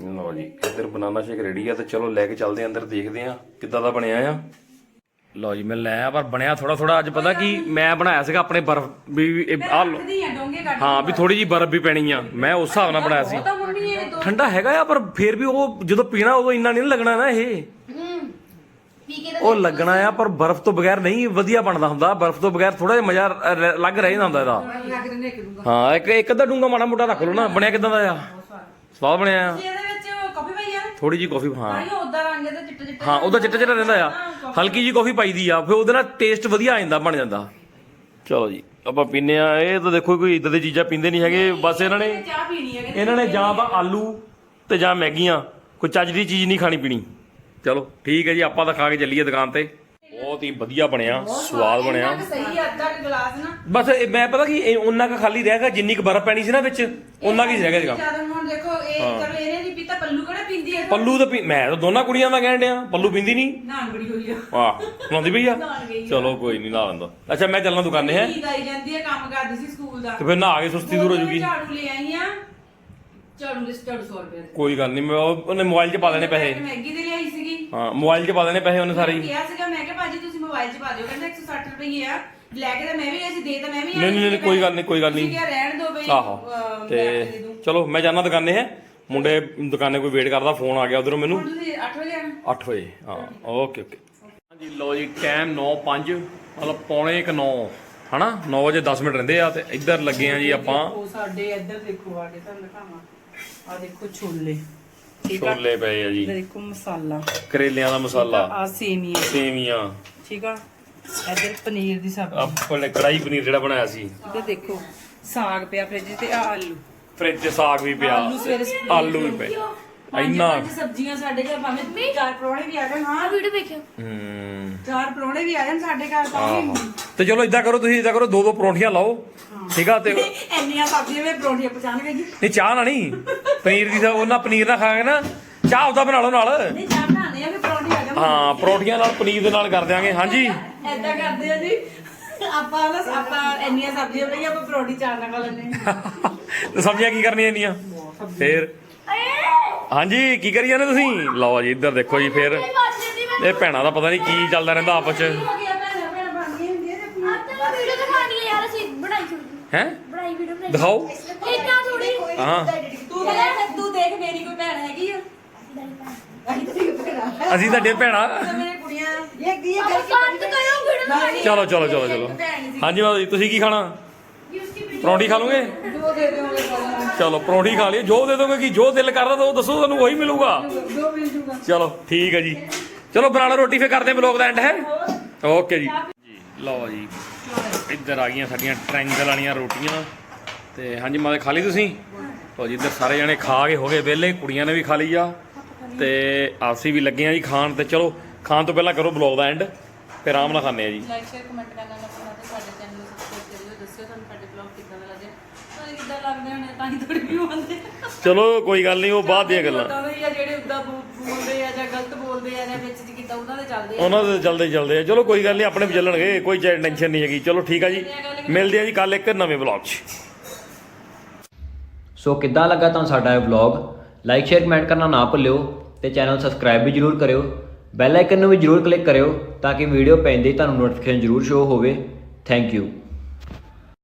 ਲਓ ਜੀ ਇੱਧਰ ਬਨਾਨਾ ਸ਼ੇਕ ਰੈਡੀ ਆ ਤੇ ਚਲੋ ਲੈ ਕੇ ਚੱਲਦੇ ਆਂ ਅੰਦਰ ਦੇਖਦੇ ਆਂ ਕਿੱਦਾਂ ਦਾ ਬਣਿਆ ਆ। ਲਓ ਜੀ ਮੈਂ ਲੈ ਆਇਆ ਪਰ ਬਣਿਆ ਥੋੜਾ ਥੋੜਾ ਅੱਜ ਪਤਾ ਕੀ ਮੈਂ ਬਣਾਇਆ ਸੀਗਾ ਆਪਣੇ ਬਰਫ ਵੀ ਇਹ ਆ ਲਓ। ਆ ਹਾਂ ਵੀ ਥੋੜੀ ਜੀ ਬਰਫ ਵੀ ਪੈਣੀ ਆ। ਮੈਂ ਉਸ ਹਿਸਾਬ ਨਾਲ ਬਣਾਇਆ ਸੀ। ਠੰਡਾ ਹੈਗਾ ਆ ਪਰ ਫੇਰ ਵੀ ਉਹ ਜਦੋਂ ਪੀਣਾ ਉਦੋਂ ਇੰਨਾ ਨਹੀਂ ਲੱਗਣਾ ਨਾ ਇਹ। ਉਹ ਲੱਗਣਾ ਆ ਪਰ ਬਰਫ਼ ਤੋਂ ਬਗੈਰ ਨਹੀਂ ਵਧੀਆ ਬਣਦਾ ਹੁੰਦਾ। ਬਰਫ਼ ਤੋਂ ਬਗੈਰ ਥੋੜਾ ਜਿਹਾ ਮਜ਼ਾ ਲੱਗ ਰਹਿ ਹੁੰਦਾ ਇਹਦਾ। ਹਾਂ ਇੱਕ ਇੱਕ ਅੱਧਾ ਡੂੰਗਾ ਮਾੜਾ ਮੋਟਾ ਰੱਖ ਲਓ ਨਾ। ਬਣਿਆ ਕਿਦਾਂ ਦਾ ਆ? ਸਵਾਦ। ਬਣਿਆ ਆ ਇਹਦੇ ਵਿੱਚ ਕਾਫੀ ਪਈ ਆ ਥੋੜੀ ਜੀ ਕਾਫੀ ਹਾਂ ਆਈ ਉਦਾਂ ਰੰਗ ਇਹਦਾ ਚਿੱਟਾ ਚਿੱਟਾ ਹਾਂ ਉਹਦਾ ਚਿੱਟਾ ਚਿੱਟਾ ਰਹਿੰਦਾ ਆ। ਹਲਕੀ ਜੀ ਕਾਫੀ ਪਾਈਦੀ ਆ ਫਿਰ ਉਹਦੇ ਨਾਲ ਟੇਸਟ ਵਧੀਆ ਆ ਜਾਂਦਾ ਬਣ ਜਾਂਦਾ। ਚਲੋ ਜੀ ਆਪਾਂ ਪੀਨੇ ਆ ਇਹ ਤਾਂ ਦੇਖੋ ਕੋਈ ਇਦਾਂ ਦੀ ਚੀਜ਼ਾਂ ਪੀਂਦੇ ਨਹੀਂ ਹੈਗੇ ਬਸ ਇਹਨਾਂ ਨੇ ਚਾਹ ਪੀਣੀ ਹੈ ਇਹਨਾਂ ਨੇ ਜਾਂ ਤਾਂ ਆਲੂ ਤੇ ਜਾਂ ਮੈਗੀਆਂ ਕੋਈ ਚੱਜ ਦੀ ਚੀਜ਼ ਨਹੀਂ ਖਾਣੀ ਪੀਣੀ। ਚਲੋ ਠੀਕ ਹੈ ਜੀ ਆਪਾਂ ਤਾਂ ਖਾ ਕੇ ਚੱਲੀਏ ਦੁਕਾਨ ਤੇ। ਬਹੁਤ ਹੀ ਵਧੀਆ ਬਣਿਆ ਸਵਾਦ। ਬਣਿਆ। ਸਹੀ ਆ ਅੱਧਾ ਕੁ ਗਲਾਸ ਨਾ। ਬਸ ਇਹ ਮੈਂ ਪਤਾ ਕੀ ਇਹ ਉਹਨਾਂ ਕਾ ਖਾਲੀ ਰਹਿ ਗਿਆ ਜਿੰਨੀ ਕੁ ਬਰਫ਼ ਪੈਣੀ ਸੀ ਨਾ ਵਿੱਚ ਉਹਨਾਂ ਕੀ ਰਹਿ ਗਿਆ ਸੀਗਾ। ਜ਼ਿਆਦਾ ਹੁਣ ਦੇਖੋ ਇਹ ਚਲੋ ਇਹਨੇ ਨਹੀਂ ਪੀਤਾ ਪੱਲੂ ਕਿਹੜਾ ਪੀਂਦੀ ਹੈ ਪੱਲੂ ਤਾਂ ਪੀ- ਮੈਂ ਤਾਂ ਦੋਨਾਂ ਕੁੜੀਆਂ ਦਾ ਕਹਿਣ ਡਿਆ ਪੱਲੂ ਪੀਂਦੀ ਨਹੀਂ। ਨਾਨ ਬੜੀ ਹੋਈ ਆ। ਵਾਹ ਸੁਣਾਉਂਦੀ ਪਈ ਆ? ਆ। ਚਲੋ ਕੋਈ ਨਹੀਂ ਲਾ ਲੈਂਦਾ। ਅੱਛਾ ਮੈਂ ਚੱਲਣਾ ਦੁਕਾਨੇ ਹੈ। ਨੀਂਦ ਆਈ ਜਾਂਦੀ ਹੈ ਕੰਮ ਕਰਦੀ ਸੀ ਸਕੂਲ ਦਾ। ਤੇ ਫਿਰ ਨਹਾ ਕੇ ਸੁਸਤੀ ਦੂਰ ਹੋ ਜੂਗੀ। ਝਾੜੂ ਲੈ ਆਈ ਆ। ਝਾੜੂ ਦੇ ਝਾੜੂ 100 ਰੁਪਏ ਦਾ। ਕੋਈ ਗੱਲ ਨਹੀਂ ਮੈਂ ਉਹ- ਉਹਨੇ ਮੋਬਾਈਲ 'ਚ ਪਾ ਦੇਣੇ ਪੈਸੇ। ਮੈਗੀ ਦੇ ਲਿਆਈ ਸੀਗੀ। ਹਾਂ ਮੋਬਾਈਲ 'ਚ ਪਾ ਦੇਣੇ ਪੈਸੇ ਉਹਨੇ ਸਾਰੇ ਹੀ। ਕਿਹਾ ਸੀਗਾ ਮੈਂ ਕਿਹਾ ਭਾਜੀ ਤੁਸੀਂ ਮੋਬਾਈਲ 'ਚ ਪਾ ਦਿਓ ਕਹਿੰਦਾ 160 ਰੁਪਏ ਆ। ਲੈ ਕੇ ਤਾਂ ਮੈਂ ਵੀ ਅਸੀਂ ਦੇ ਤਾਂ ਮੈਂ ਵੀ ਨਹੀਂ, ਨਹੀਂ, ਨਹੀਂ, ਕੋਈ ਗੱਲ ਨਹੀਂ, ਕੋਈ ਗੱਲ ਨਹੀਂ। ਕਿਹਾ ਰਹਿਣ ਦਿਓ ਬਈ ਆਹੋ ਅਹ, ਮੈਂ ਤੇ ਦੇ ਦੂੰ। ਚਲੋ ਮੈਂ ਜਾਣਾ ਦੁਕਾਨੇ ਹੈ। ਮੁੰਡੇ ਦੁਕਾਨੇ ਕੋਈ ਵੇਟ ਕਰਦਾ ਫੋਨ ਆ ਗਿਆ ਉਧਰੋਂ ਮੈਨੂੰ। ਹੁਣ ਤੁਸੀਂ 8 ਵਜੇ ਆਣਾ। 8 ਵਜੇ ਹਾਂ ਓਕੇ ਓਕੇ। ਹਾਂਜੀ ਲੋ ਜੀ ਟਾਈਮ 9:05 ਮਤਲਬ ਪੌਣੇ 1 9 ਹਨਾ? 9 ਵਜੇ 10 ਮਿੰਟ ਰਹਿੰਦੇ ਆ ਤੇ ਇੱਧਰ ਲੱਗੇ ਆ ਜੀ ਆਪਾਂ। ਉਹ ਸਾਡੇ ਇੱਧਰ ਦੇਖੋ ਆ ਕੇ ਤੁਹਾਨੂੰ ਦਿਖਾਵਾਂ। ਆ ਦੇਖੋ ਛੋਲੇ। ਠੀਕ ਆ? ਛੋਲੇ ਪਏ ਆ ਜੀ। ਦੇਖੋ ਮਸਾਲਾ। ਕਰੇਲਿਆਂ ਦਾ ਮਸਾਲਾ। ਆ ਸੇਮੀਆਂ। ਸੇਵੀਆਂ ਠੀਕ ਆ? ਇੱਧਰ ਪਨੀਰ ਦੀ ਸਬਜ਼ੀ। ਆਪਣੇ ਕੜਾਈ ਪਨੀਰ ਜਿਹੜਾ ਬਣਾਇਆ ਸੀ। ਇੱਧਰ ਦੇਖੋ ਸਾਗ ਪਿਆ ਫ੍ਰਿਜ ਤੇ ਆ ਆਲੂ। ਫ੍ਰਿਜ 'ਚ ਸਾਗ ਵੀ ਪਿਆ। ਆਲੂ ਸਵੇਰੇ ਆਲੂ ਵੀ ਪਏ। ਇੰਨਾ ਸਬਜ਼ੀਆਂ ਸਾਡੇ ਘਰ ਭਾਵੇਂ ਚਾਰ ਪਰੌਣੇ ਵੀ ਆ ਆ ਹਾਂ ਵੀਡੀਓ ਵੇਖਿਓ। ਹੂੰ। ਚਾਰ ਪਰੌਣੇ ਵੀ ਆ ਜਾਣ ਸਾਡੇ ਘਰ ਤਾਂ ਆਹੋ। ਵੀ ਤੇ ਚਲੋ ਇਦਾਂ ਕਰੋ ਤੁਸੀਂ ਇਦਾਂ ਕਰੋ ਦੋ ਦੋ ਪਰੌਂਠੀਆਂ ਲਾਓ। ਠੀਕ ਆ ਤੇ ਇੰਨੀਆਂ ਸਬਜ਼ੀਆਂ ਵਿੱਚ ਪਰੌਂਠੀਆਂ ਪਚਾਣਗੇ ਜੀ। ਨਹੀਂ ਚਾਹ ਨਾ ਨਹੀਂ। ਪਨੀਰ ਦੀ ਤਾਂ ਉਹਨਾਂ ਪਨੀਰ ਨਾਲ ਖਾ ਕੇ ਨਾ। ਚਾਹ ਉਹਦਾ ਬਣਾ ਲਓ ਨਾਲ। ਨਹੀਂ ਚਾਹ ਬਣਾਉਂਦੇ ਆ ਵੀ ਪਰੌਂਠੀ ਆ ਜਾਣ ਹਾਂ ਪਰੌਂਠੀਆਂ ਨਾਲ ਪਨੀਰ ਦੇ ਨਾਲ ਕਰ ਦਿਆਂਗੇ। ਹਾਂਜੀ। ਐਦਾਂ ਕਰਦੇ ਆ ਜੀ। ਆਪਾਂ ਨਾ ਆਪਾਂ ਇੰਨੀਆਂ ਸਬਜ਼ੀਆਂ ਪਈਆਂ ਆਪਾਂ ਪਰੌਂਠੀ ਚਾਰ ਨਾਲ ਖਾ ਲੈਂਦੇ ਹਾਂ ਤੇ ਸਬਜ਼ੀਆਂ ਕੀ ਕਰਨੀਆਂ ਇੰਨੀਆਂ? ਫੇਰ। ਹਾਂਜੀ ਕੀ ਕਰੀ ਜਾਂਦੇ ਤੁਸੀਂ? ਲਓ ਜੀ ਇੱਧਰ ਦੇਖੋ ਜੀ ਫੇਰ। ਇਹ ਬਾਜੇ ਭੈਣਾਂ ਦਾ ਪਤਾ ਨਹੀਂ ਕੀ ਚੱਲਦਾ ਰਹਿੰਦਾ ਆਪਸ ਚ। ਹੋ? ਵੀਡੀਓ ਦਿਖਾਣੀ ਹੈ ਯਾਰ ਅਸੀਂ ਬਣਾਈ ਥੋੜੀ ਹੈ ਬਣਾਈ ਵੀਡੀਓ ਬਣਾਈ ਦਿਖਾਓ। ਇਦਾਂ ਥੋੜੀ ਹਾਂ। ਤੂੰ ਦੇਖ ਤੂੰ ਦੇਖ ਮੇਰੀ ਕੋਈ ਭੈਣ ਹੈਗੀ ਆ ਅਸੀਂ ਤੁਹਾਡੇ ਭੈਣਾਂ। ਮੇਰੇ ਕੁੜੀਆਂ ਇਹ ਕੀ ਆਪਾਂ ਕੰਟ ਵੀਡੀਓ ਦਿਖਾਣੀ ਚਲੋ ਚਲੋ ਚਲੋ ਚਲੋ। ਹਾਂਜੀ ਬਾਬਾ ਜੀ, ਤੁਸੀਂ ਕੀ ਖਾਣਾ? ਪਰੌਂਠੀ ਖਾ ਲਓਗੇ? ਜੋ ਦੇ ਦਿਓਗੇ ਚਲੋ, ਪਰੌਂਠੀ ਖਾ ਲਈ ਜੋ ਦੇ ਦੋਗੇ ਕੀ, ਜੋ ਦਿਲ ਕਰਦਾ ਤਾਂ ਉਹ ਦੱਸੋ, ਤੁਹਾਨੂੰ ਉਹੀ ਮਿਲੂਗਾ। ਜੋ ਮਿਲ ਜੂਗਾ ਚਲੋ, ਠੀਕ ਹੈ ਜੀ। ਚਲੋ ਬਣਾ ਲਓ ਰੋਟੀ ਫੇਰ ਕਰਦੇ ਬਲੌਗ ਦਾ ਐਂਡ ਹੈ? ਓਕੇ ਜੀ। ਜੀ। ਲਓ ਜੀ। ਇੱਧਰ ਆ ਗਈਆਂ ਸਾਡੀਆਂ ਟ੍ਰਾਇੰਗਲ ਵਾਲੀਆਂ ਰੋਟੀਆਂ। ਤੇ ਹਾਂਜੀ ਮਾਦੇ ਖਾ ਲਈ ਤੁਸੀਂ? ਲਓ ਜੀ ਇੱਧਰ ਸਾਰੇ ਜਣੇ ਖਾ ਕੇ ਹੋ ਗਏ ਵਿਹਲੇ ਕੁੜੀਆਂ ਨੇ ਵੀ ਖਾ ਲਈ ਆ। ਤੇ ਅਸੀਂ ਵੀ ਲੱਗੇ ਆ ਜੀ ਖਾਣ ਤੇ ਚਲੋ ਖਾਣ ਤੋਂ ਪਹਿਲਾਂ ਕਰੋ ਬਲੌਗ ਦਾ ਐਂਡ ਫਿਰ ਆਰਾਮ ਨਾਲ ਖਾਂਦੇ ਆ ਜੀ। ਲਾਈਕ ਸ਼ੇਅਰ ਕਮੈਂਟ ਕਰਨਾ ਨਾ ਭੁੱਲਣਾ ਤੇ ਸਾਡੇ ਚੈਨਲ ਨੂੰ ਸਬਸਕ੍ਰਾਈਬ ਕਰਿਓ ਦੱਸਿਓ ਤੁਹਾਨੂੰ ਸਾਡੇ ਬਲੌਗ ਕਿੱਦਾਂ ਦਾ ਲੱਗਿਆ ਤੁਹਾਨੂੰ ਕਿੱਦਾਂ ਲੱਗਦੇ ਹੋਣੇ ਤਾਂ ਹੀ ਥੋੜੀ ਵੀਊ ਆਉਂਦੇ ਚਲੋ ਕੋਈ ਗੱਲ ਨਹੀਂ ਉਹ ਬਾਅਦ ਦੀਆਂ ਗੱਲਾਂ। ਉਦਾਂ ਦੇ ਹੀ ਆ ਜਿਹੜੇ ਉਦਾਂ ਬੋਲਦੇ ਆ ਜਾਂ ਗਲਤ ਬੋਲਦੇ ਆ ਜਾਂ ਵਿੱਚ ਚ ਕਿੱਦਾਂ ਉਹਨਾਂ ਦੇ ਚੱਲਦੇ ਆ। ਉਹਨਾਂ ਦੇ ਚੱਲਦੇ ਹੀ ਚੱਲਦੇ ਆ। ਚਲੋ ਕੋਈ ਗੱਲ ਨਹੀਂ ਆਪਣੇ ਵੀ ਚੱਲਣਗੇ ਕੋਈ ਟੈਨਸ਼ਨ ਨਹੀਂ ਹੈਗੀ। ਚਲੋ ਠੀਕ ਆ ਜੀ। ਮਿਲਦੇ ਆ ਜੀ ਕੱਲ ਇੱਕ ਨਵੇਂ ਬਲੌਗ 'ਚ। ਸੋ ਕਿੱਦਾਂ ਲੱਗਾ ਤੁਹਾਨੂੰ ਸਾਡਾ ਇਹ ਵਲੌਗ ਲਾਈਕ ਸ਼ੇਅਰ ਕਮੈਂਟ ਕਰਨਾ ਨਾ ਭੁੱਲਿਓ ਤੇ ਚੈਨਲ ਸਬਸਕ੍ਰਾਈਬ ਵੀ ਜਰੂਰ ਕਰਿਓ। ਬੈਲ ਆਈਕਨ ਨੂੰ ਵੀ ਜਰੂਰ ਕਲਿੱਕ ਕਰਿਓ ਤਾਂ ਕਿ ਵੀਡੀਓ ਪੈਂਦੇ ਹੀ ਤੁਹਾਨੂੰ ਨੋਟੀਫਿਕੇਸ਼ਨ ਜਰੂਰ ਸ਼ੋ ਹੋਵੇ। Thank you